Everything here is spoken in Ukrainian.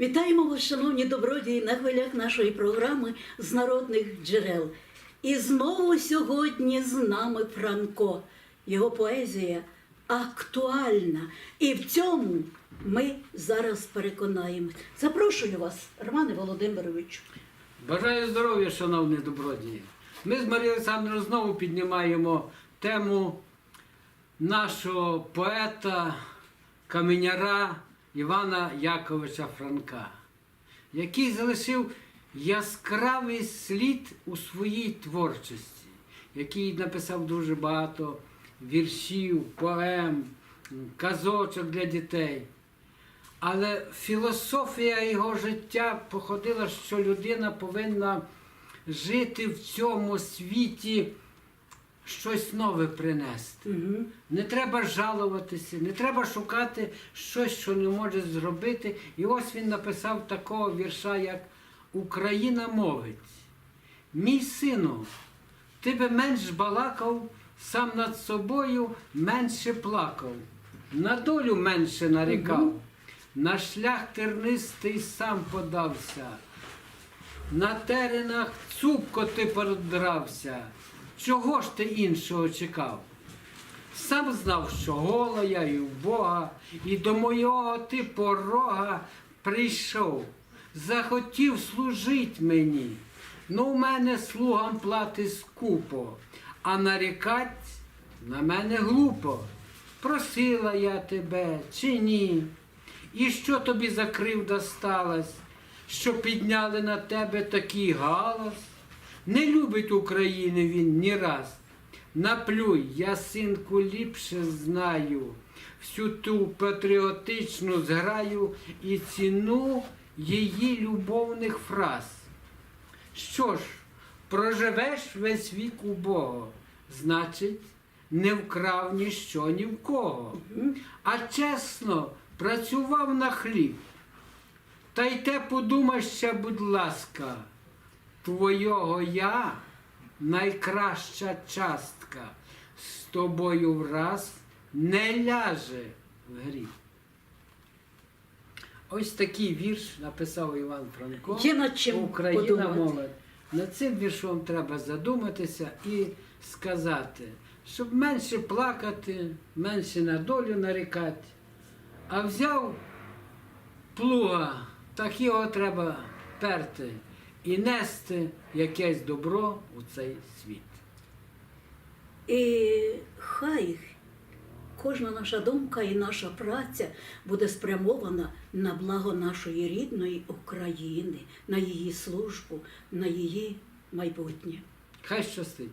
Вітаємо вас, шановні добродії, на хвилях нашої програми з народних джерел. І знову сьогодні з нами Франко. Його поезія актуальна. І в цьому ми зараз переконаємось. Запрошую вас, Романе Володимировичу. Бажаю здоров'я, шановні добродії. Ми з Марією Олександрою знову піднімаємо тему нашого поета, каменяра Івана Яковича Франка, який залишив яскравий слід у своїй творчості, який написав дуже багато віршів, поем, казочок для дітей. Але філософія його життя походила, що людина повинна жити в цьому світі, щось нове принести. Угу. Не треба жалуватися, не треба шукати щось, що не може зробити. І ось він написав такого вірша, як Україна мовить. Мій сину, ти би менш балакав, сам над собою менше плакав, на долю менше нарікав, Мгм. на шлях тернистий сам подався. На теренах цупко ти продрався. Чого ж ти іншого чекав? Сам знав, що гола я і в Бога, і до мого ти порога прийшов, захотів служить мені. Ну, у мене слугам плати скупо, а нарікать на мене глупо. Просила я тебе чи ні? І що тобі за кривда сталась, що підняли на тебе такий галас? Не любить України він ні раз. Наплюй, я, синку, ліпше знаю всю ту патріотичну зграю і ціну її любовних фраз. Що ж, проживеш весь вік у Бога, значить, не вкрав ніщо ні в кого, а чесно працював на хліб. Та й те подумай ще, будь ласка, твоєго я найкраща частка з тобою враз не ляже в гріх. Ось такий вірш написав Іван Франко. Є над чим Україна подумати. молодь. Над цим віршом треба задуматися і сказати, щоб менше плакати, менше на долю нарікати, а взяв плуга, так його треба перти і нести якесь добро у цей світ. І хай кожна наша думка і наша праця буде спрямована на благо нашої рідної України, на її службу, на її майбутнє. Хай щастить.